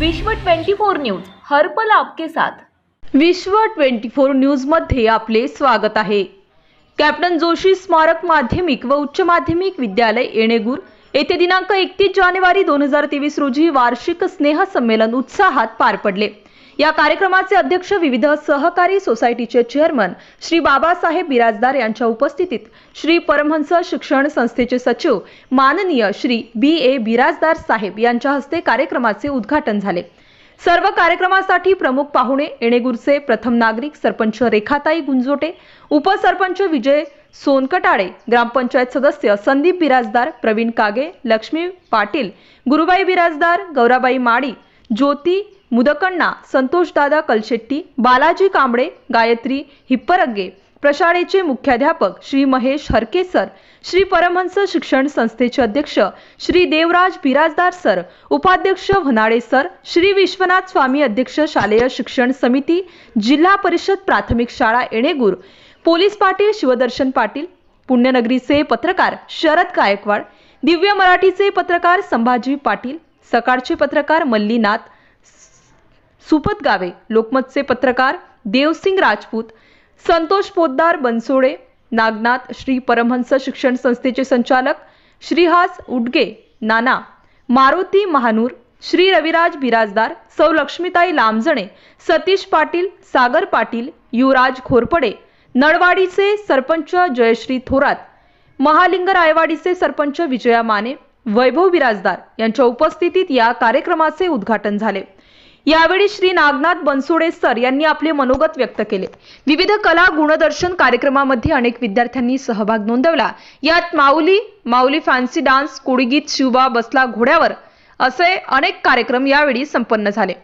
विश्व 24 न्यूज हर्पल आपके साथ. विश्व 24 न्यूजमध्ये आपले स्वागत आहे. कॅप्टन जोशी स्मारक माध्यमिक व उच्च माध्यमिक विद्यालय येणेगूर येथे दिनांक एकतीस जानेवारी दोन हजार तेवीस रोजी वार्षिक स्नेह संमेलन उत्साहात पार पडले. या कार्यक्रमाचे अध्यक्ष विविध सहकारी सोसायटीचे चेअरमन श्री बाबासाहेब बिराजदार यांच्या उपस्थितीत श्री परमहंस शिक्षण संस्थेचे सचिव माननीय श्री बी ए बिराजदार साहेब यांच्या हस्ते कार्यक्रमाचे उद्घाटन झाले. सर्व कार्यक्रमासाठी प्रमुख पाहुणे येणेगूरचे प्रथम नागरिक सरपंच रेखाताई गुंजोटे उपसरपंच विजय सोनकटाळे ग्रामपंचायत सदस्य संदीप बिराजदार प्रवीण कागे लक्ष्मी पाटील गुरुबाई बिराजदार गौराबाई माडी ज्योती मुदकण्णा संतोषदादा कलशेट्टी बालाजी कांबळे गायत्री हिप्परग्गे प्रशाळेचे मुख्याध्यापक श्री महेश हरकेसर श्री परमहंस शिक्षण संस्थेचे अध्यक्ष श्री देवराज बिराजदार सर उपाध्यक्ष भनाळे सर श्री विश्वनाथ स्वामी अध्यक्ष शालेय शिक्षण समिती जिल्हा परिषद प्राथमिक शाळा येणेगूर पोलीस पाटील शिवदर्शन पाटील पुण्यनगरीचे पत्रकार शरद गायकवाड दिव्य मराठीचे पत्रकार संभाजी पाटील सकाळचे पत्रकार मल्लीनाथ सुपत गावे लोकमतचे पत्रकार देवसिंग राजपूत संतोष पोद्दार बनसोडे नागनाथ श्री परमहंस शिक्षण संस्थेचे संचालक श्रीहास उडगे नाना मारुती महानूर श्री रविराज बिराजदार सौ लक्ष्मीताई लांबजणे सतीश पाटील सागर पाटील युवराज खोरपडे नळवाडीचे सरपंच जयश्री थोरात महालिंग रायवाडीचे सरपंच विजया माने वैभव बिराजदार यांच्या उपस्थितीत या कार्यक्रमाचे उद्घाटन झाले. यावेळी श्री नागनाथ बनसोडे सर यांनी आपले मनोगत व्यक्त केले. विविध कला गुणदर्शन कार्यक्रमामध्ये अनेक विद्यार्थ्यांनी सहभाग नोंदवला. यात माऊली माऊली फॅन्सी डान्स कोळीगीत शिवबा बसला घोड्यावर असे अनेक कार्यक्रम यावेळी संपन्न झाले.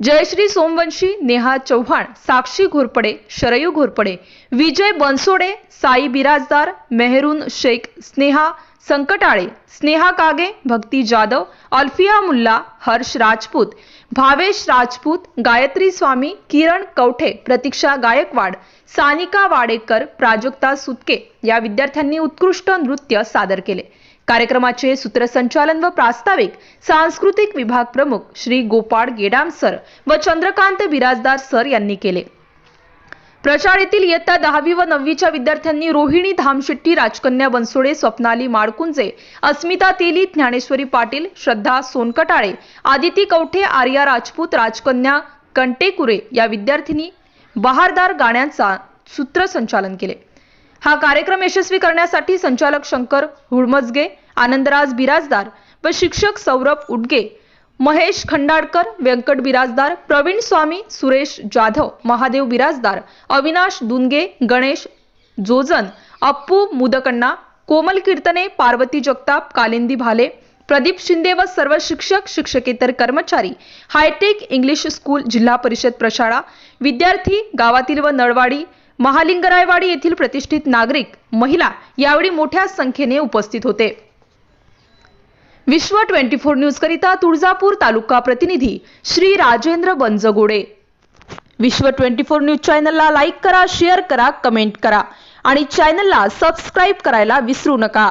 जयश्री सोमवंशी नेहा चव्हाण साक्षी घोरपडे शरयू घोरपडे विजय बनसोडे साई बिराजदार मेहरून शेख स्नेहा संकटाळे स्नेहा कागे भक्ती जाधव अल्फिया मुल्ला हर्ष राजपूत भावेश राजपूत गायत्री स्वामी किरण कवठे प्रतीक्षा गायकवाड सानिका वाडेकर प्राजक्ता सुतके या विद्यार्थ्यांनी उत्कृष्ट नृत्य सादर केले. कार्यक्रमाचे सूत्रसंचालन व प्रास्ताविक सांस्कृतिक विभाग प्रमुख श्री गोपाळ गेडाम सर व चंद्रकांत बिराजदार सर यांनी केले. प्रशाळेतील इयत्ता दहावी व नववीच्या विद्यार्थ्यांनी रोहिणी धामशेट्टी राजकन्या बनसोडे स्वप्नाली माडकुंजे अस्मिता तेली ज्ञानेश्वरी पाटील श्रद्धा सोनकटाळे आदिती कवठे आर्या राजपूत राजकन्या कंटेकुरे या विद्यार्थिनी बहारदार गाण्यांचा सूत्रसंचालन केले. हा कार्यक्रम यशस्वी करण्यासाठी संचालक शंकर हुडमजगे आनंदराज बिराजदार व शिक्षक सौरभ उडगे महेश खंडाडकर व्यंकट बिराजदार प्रवीण स्वामी सुरेश जाधव महादेव बिराजदार अविनाश दुनगे गणेश जोजन अप्पू मुदकण्णा कोमल कीर्तने पार्वती जगताप कालिंदी भाले प्रदीप शिंदे व सर्व शिक्षक शिक्षकेतर कर्मचारी हायटेक इंग्लिश स्कूल जिल्हा परिषद प्रशाळा विद्यार्थी गावातील व नळवाडी महालिंगरायवाडी येथील प्रतिष्ठित नागरिक महिला यावेळी मोठ्या संख्येने उपस्थित होते. विश्व ट्वेंटी फोर न्यूज करिता तुळजापूर तालुका प्रतिनिधी Shri Rajendra Banjgode. Vishwa twenty four news चॅनलला लाईक करा शेअर करा कमेंट करा आणि चॅनलला सबस्क्राईब करायला विसरू नका.